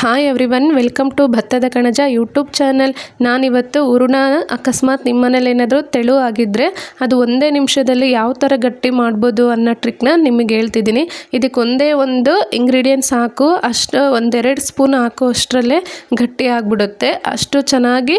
Hi everyone welcome to ಭತ್ತದ ಕಣಜ YouTube channel ನಾನಿವತ್ತು ಹೂರ್ಣ ಅಕಸ್ಮಾತ್ ನಿಮ್ಮನೇಲಿ ಏನಾದರೂ ತೆಳು ಆಗಿದ್ದರೆ ಅದು ಒಂದೇ ನಿಮಿಷದಲ್ಲಿ ಯಾವ ಥರ ಗಟ್ಟಿ ಮಾಡ್ಬೋದು ಅನ್ನೋ ಟ್ರಿಕ್ನ ನಿಮಗೆ ಹೇಳ್ತಿದ್ದೀನಿ. ಇದಕ್ಕೆ ಒಂದೇ ಒಂದು ಇಂಗ್ರೀಡಿಯೆಂಟ್ಸ್ ಹಾಕು ಅಷ್ಟು ಒಂದೆರಡು ಸ್ಪೂನ್ ಹಾಕೋ, ಅಷ್ಟರಲ್ಲೇ ಗಟ್ಟಿ ಆಗಿಬಿಡುತ್ತೆ. ಅಷ್ಟು ಚೆನ್ನಾಗಿ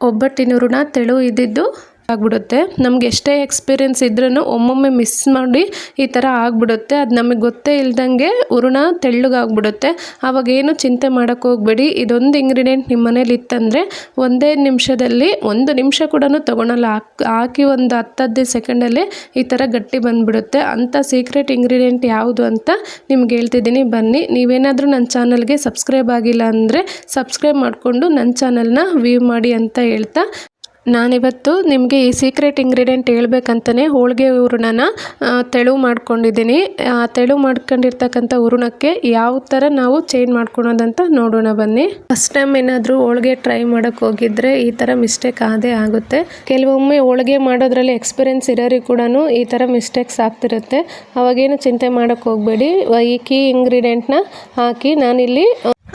ಒಬ್ಬಟ್ಟಿನ ಹೂರ್ಣ ತೆಳು ಇದ್ದಿದ್ದು ಆಗ್ಬಿಡುತ್ತೆ. ನಮ್ಗೆ ಎಷ್ಟೇ ಎಕ್ಸ್ಪೀರಿಯೆನ್ಸ್ ಇದ್ರೂ ಒಮ್ಮೊಮ್ಮೆ ಮಿಸ್ ಮಾಡಿ ಈ ಥರ ಆಗ್ಬಿಡುತ್ತೆ. ಅದು ನಮಗೆ ಗೊತ್ತೇ ಇಲ್ದಂಗೆ ಹುರುಣ ತೆಳ್ಳಗಾಗ್ಬಿಡುತ್ತೆ. ಆವಾಗ ಏನು ಚಿಂತೆ ಮಾಡೋಕ್ಕೆ ಹೋಗ್ಬೇಡಿ. ಇದೊಂದು ಇಂಗ್ರೀಡಿಯೆಂಟ್ ನಿಮ್ಮ ಮನೇಲಿ ಇತ್ತಂದರೆ ಒಂದೇ ನಿಮಿಷದಲ್ಲಿ ಒಂದು ನಿಮಿಷ ಕೂಡ ತೊಗೊಳಲ್ಲ. ಹಾಕಿ ಹಾಕಿ ಒಂದು ಹತ್ತು ಹದಿನೈದು ಸೆಕೆಂಡಲ್ಲೇ ಈ ಥರ ಗಟ್ಟಿ ಬಂದುಬಿಡುತ್ತೆ. ಅಂಥ ಸೀಕ್ರೆಟ್ ಇಂಗ್ರೀಡಿಯೆಂಟ್ ಯಾವುದು ಅಂತ ನಿಮ್ಗೆ ಹೇಳ್ತಿದ್ದೀನಿ. ಬನ್ನಿ, ನೀವೇನಾದರೂ ನನ್ನ ಚಾನಲ್ಗೆ ಸಬ್ಸ್ಕ್ರೈಬ್ ಆಗಿಲ್ಲ ಅಂದರೆ ಸಬ್ಸ್ಕ್ರೈಬ್ ಮಾಡಿಕೊಂಡು ನನ್ನ ಚಾನಲ್ನ ವ್ಯೂ ಮಾಡಿ ಅಂತ ಹೇಳ್ತಾ ನಾನಿವತ್ತು ನಿಮಗೆ ಈ ಸೀಕ್ರೆಟ್ ಇಂಗ್ರೀಡಿಯೆಂಟ್ ಹೇಳ್ಬೇಕಂತಲೇ ಹೋಳಿಗೆ ಹೂರಣನ ತೆಳು ಮಾಡ್ಕೊಂಡಿದ್ದೀನಿ. ಆ, ತೆಳು ಮಾಡ್ಕೊಂಡಿರ್ತಕ್ಕಂಥ ಹೂರಣಕ್ಕೆ ಯಾವ ಥರ ನಾವು ಚೇಂಜ್ ಮಾಡ್ಕೊಳೋದಂತ ನೋಡೋಣ ಬನ್ನಿ. ಫಸ್ಟ್ ಟೈಮ್ ಏನಾದರೂ ಹೋಳಿಗೆ ಟ್ರೈ ಮಾಡೋಕ್ಕೆ ಹೋಗಿದ್ರೆ ಈ ಥರ ಮಿಸ್ಟೇಕ್ ಆದೇ ಆಗುತ್ತೆ. ಕೆಲವೊಮ್ಮೆ ಹೋಳಿಗೆ ಮಾಡೋದ್ರಲ್ಲಿ ಎಕ್ಸ್ಪೀರಿಯೆನ್ಸ್ ಇರೋರಿಗೆ ಕೂಡ ಈ ಥರ ಮಿಸ್ಟೇಕ್ಸ್ ಆಗ್ತಿರುತ್ತೆ. ಅವಾಗೇನು ಚಿಂತೆ ಮಾಡೋಕ್ಕೆ ಹೋಗಬೇಡಿ. ಈ ಕೀ ಇಂಗ್ರೀಡಿಯೆಂಟ್ನ ಹಾಕಿ ನಾನಿಲ್ಲಿ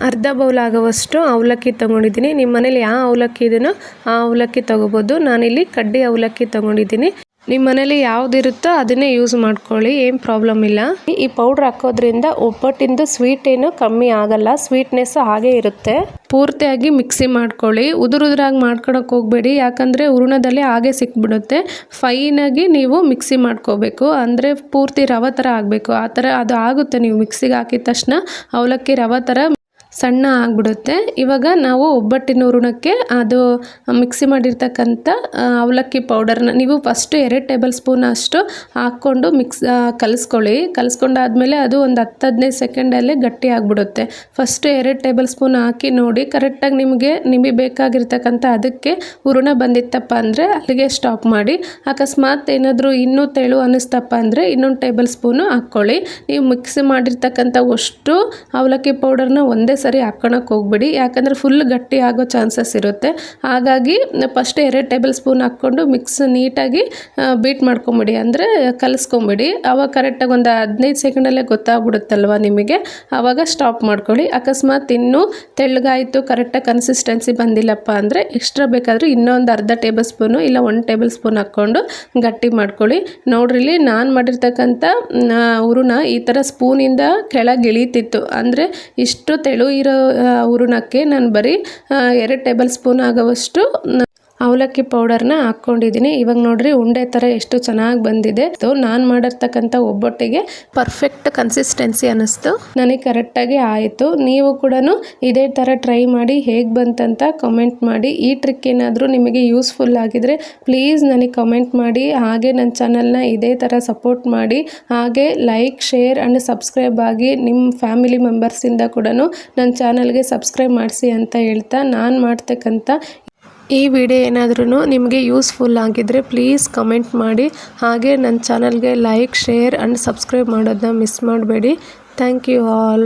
ಅರ್ಧ ಬೌಲ್ ಆಗುವಷ್ಟು ಅವಲಕ್ಕಿ ತೊಗೊಂಡಿದ್ದೀನಿ. ನಿಮ್ಮ ಮನೇಲಿ ಯಾವ ಅವಲಕ್ಕಿ ಇದೆಯೋ ಆ ಅವಲಕ್ಕಿ ತೊಗೋಬೋದು. ನಾನಿಲ್ಲಿ ಕಡ್ಡಿ ಅವಲಕ್ಕಿ ತೊಗೊಂಡಿದ್ದೀನಿ. ನಿಮ್ಮ ಮನೇಲಿ ಯಾವುದಿರುತ್ತೋ ಅದನ್ನೇ ಯೂಸ್ ಮಾಡ್ಕೊಳ್ಳಿ, ಏನು ಪ್ರಾಬ್ಲಮ್ ಇಲ್ಲ. ಈ ಪೌಡ್ರ್ ಹಾಕೋದ್ರಿಂದ ಒಬ್ಬಟ್ಟಿಂದು ಸ್ವೀಟ್ ಏನು ಕಮ್ಮಿ ಆಗಲ್ಲ ಸ್ವೀಟ್ನೆಸ್ ಹಾಗೆ ಇರುತ್ತೆ. ಪೂರ್ತಿಯಾಗಿ ಮಿಕ್ಸಿ ಮಾಡ್ಕೊಳ್ಳಿ. ಉದುರು ಉದುರಾಗಿ ಮಾಡ್ಕೊಳಕ್ಕೆ ಹೋಗಬೇಡಿ, ಯಾಕಂದರೆ ಹೂರ್ಣದಲ್ಲಿ ಹಾಗೆ ಸಿಕ್ಬಿಡುತ್ತೆ. ಫೈನಾಗಿ ನೀವು ಮಿಕ್ಸಿ ಮಾಡ್ಕೋಬೇಕು. ಅಂದರೆ ಪೂರ್ತಿ ರವೆ ಥರ ಆಗಬೇಕು. ಆ ಥರ ಅದು ಆಗುತ್ತೆ ನೀವು ಮಿಕ್ಸಿಗೆ ಹಾಕಿದ ತಕ್ಷಣ ಅವಲಕ್ಕಿ ರವೆ ಥರ ಸಣ್ಣ ಆಗಿಬಿಡುತ್ತೆ. ಇವಾಗ ನಾವು ಒಬ್ಬಟ್ಟಿನ ಹೂರಣಕ್ಕೆ ಅದು ಮಿಕ್ಸಿ ಮಾಡಿರ್ತಕ್ಕಂಥ ಅವಲಕ್ಕಿ ಪೌಡರ್ನ ನೀವು ಫಸ್ಟು ಎರಡು ಟೇಬಲ್ ಸ್ಪೂನ್ ಅಷ್ಟು ಹಾಕ್ಕೊಂಡು ಮಿಕ್ಸ್ ಕಲಿಸ್ಕೊಳ್ಳಿ. ಕಲಿಸ್ಕೊಂಡಾದ್ಮೇಲೆ ಅದು ಒಂದು ಹತ್ತು ಹದಿನೈದು ಸೆಕೆಂಡಲ್ಲೇ ಗಟ್ಟಿ ಆಗಿಬಿಡುತ್ತೆ. ಫಸ್ಟು ಎರಡು ಟೇಬಲ್ ಸ್ಪೂನ್ ಹಾಕಿ ನೋಡಿ, ಕರೆಕ್ಟಾಗಿ ನಿಮಗೆ ನಿಮಗೆ ಬೇಕಾಗಿರ್ತಕ್ಕಂಥ ಅದಕ್ಕೆ ಹೂರಣ ಬಂದಿತ್ತಪ್ಪ ಅಂದರೆ ಅಲ್ಲಿಗೆ ಸ್ಟಾಪ್ ಮಾಡಿ. ಅಕಸ್ಮಾತ್ ಏನಾದರೂ ಇನ್ನೂ ತೆಳು ಅನ್ನಿಸ್ತಪ್ಪ ಅಂದರೆ ಇನ್ನೊಂದು ಟೇಬಲ್ ಸ್ಪೂನು ಹಾಕ್ಕೊಳ್ಳಿ. ನೀವು ಮಿಕ್ಸಿ ಮಾಡಿರ್ತಕ್ಕಂಥ ಅಷ್ಟು ಅವಲಕ್ಕಿ ಪೌಡರ್ನ ಒಂದೇ ಸರಿ ಹಾಕ್ಕೊಳಕ್ಕೆ ಹೋಗ್ಬೇಡಿ. ಯಾಕಂದರೆ ಫುಲ್ ಗಟ್ಟಿ ಆಗೋ ಚಾನ್ಸಸ್ ಇರುತ್ತೆ. ಹಾಗಾಗಿ ಫಸ್ಟ್ ಎರಡು ಟೇಬಲ್ ಸ್ಪೂನ್ ಹಾಕ್ಕೊಂಡು ಮಿಕ್ಸ್ ನೀಟಾಗಿ ಬೀಟ್ ಮಾಡ್ಕೊಂಬಿಡಿ. ಅಂದರೆ ಕಲಿಸ್ಕೊಂಬಿಡಿ. ಆವಾಗ ಕರೆಕ್ಟಾಗಿ ಒಂದು ಹದಿನೈದು ಸೆಕೆಂಡಲ್ಲೇ ಗೊತ್ತಾಗ್ಬಿಡುತ್ತಲ್ವ ನಿಮಗೆ? ಆವಾಗ ಸ್ಟಾಪ್ ಮಾಡ್ಕೊಳ್ಳಿ. ಅಕಸ್ಮಾತ್ ಇನ್ನೂ ತೆಳ್ಳಗಾಯಿತು ಕರೆಕ್ಟಾಗಿ ಕನ್ಸಿಸ್ಟೆನ್ಸಿ ಬಂದಿಲ್ಲಪ್ಪ ಅಂದರೆ ಎಕ್ಸ್ಟ್ರಾ ಬೇಕಾದರೂ ಇನ್ನೊಂದು ಅರ್ಧ ಟೇಬಲ್ ಸ್ಪೂನು ಇಲ್ಲ ಒಂದು ಟೇಬಲ್ ಸ್ಪೂನ್ ಹಾಕ್ಕೊಂಡು ಗಟ್ಟಿ ಮಾಡ್ಕೊಳ್ಳಿ. ನೋಡ್ರಿ ನಾನು ಮಾಡಿರ್ತಕ್ಕಂಥ ಹೂರಣ ಈ ಥರ ಸ್ಪೂನಿಂದ ಕೆಳಗೆ ಇಳೀತಿತ್ತು. ಅಂದರೆ ಇಷ್ಟು ತೆಳು ಇರೋ ಹೂರಣಕ್ಕೆ ನಾನು ಬರೀ ಎರಡು ಟೇಬಲ್ ಸ್ಪೂನ್ ಆಗೋವಷ್ಟು ಅವಲಕ್ಕಿ ಪೌಡರ್ನ ಹಾಕ್ಕೊಂಡಿದ್ದೀನಿ. ಇವಾಗ ನೋಡ್ರಿ ಉಂಡೆ ಥರ ಎಷ್ಟು ಚೆನ್ನಾಗಿ ಬಂದಿದೆ. ನಾನು ಮಾಡಿರ್ತಕ್ಕಂಥ ಒಬ್ಬೊಟ್ಟಿಗೆ ಪರ್ಫೆಕ್ಟ್ ಕನ್ಸಿಸ್ಟೆನ್ಸಿ ಅನ್ನಿಸ್ತು. ನನಗೆ ಕರೆಕ್ಟಾಗಿ ಆಯಿತು. ನೀವು ಕೂಡ ಇದೇ ಥರ ಟ್ರೈ ಮಾಡಿ ಹೇಗೆ ಬಂತಂತ ಕಮೆಂಟ್ ಮಾಡಿ. ಈ ಟ್ರಿಕ್ ಏನಾದರೂ ನಿಮಗೆ ಯೂಸ್ಫುಲ್ ಆಗಿದ್ರೆ ಪ್ಲೀಸ್ ನನಗೆ ಕಮೆಂಟ್ ಮಾಡಿ. ಹಾಗೆ ನನ್ನ ಚಾನಲ್ನ ಇದೇ ಥರ ಸಪೋರ್ಟ್ ಮಾಡಿ. ಹಾಗೆ ಲೈಕ್ ಶೇರ್ ಆ್ಯಂಡ್ ಸಬ್ಸ್ಕ್ರೈಬ್ ಆಗಿ ನಿಮ್ಮ ಫ್ಯಾಮಿಲಿ ಮೆಂಬರ್ಸಿಂದ ಕೂಡ ನನ್ನ ಚಾನಲ್ಗೆ ಸಬ್ಸ್ಕ್ರೈಬ್ ಮಾಡಿಸಿ ಅಂತ ಹೇಳ್ತಾ ನಾನು ಮಾಡ್ತಕ್ಕಂಥ ಈ ವಿಡಿಯೋ ಏನಾದ್ರೂ ನಿಮಗೆ ಯೂಸ್ಫುಲ್ ಆಗಿದ್ರೆ ಪ್ಲೀಸ್ ಕಮೆಂಟ್ ಮಾಡಿ. ಹಾಗೆ ನನ್ನ ಚಾನಲ್ಗೆ ಲೈಕ್, ಶೇರ್ ಆ್ಯಂಡ್ ಸಬ್ಸ್ಕ್ರೈಬ್ ಮಾಡೋದನ್ನ ಮಿಸ್ ಮಾಡಬೇಡಿ. Thank you all.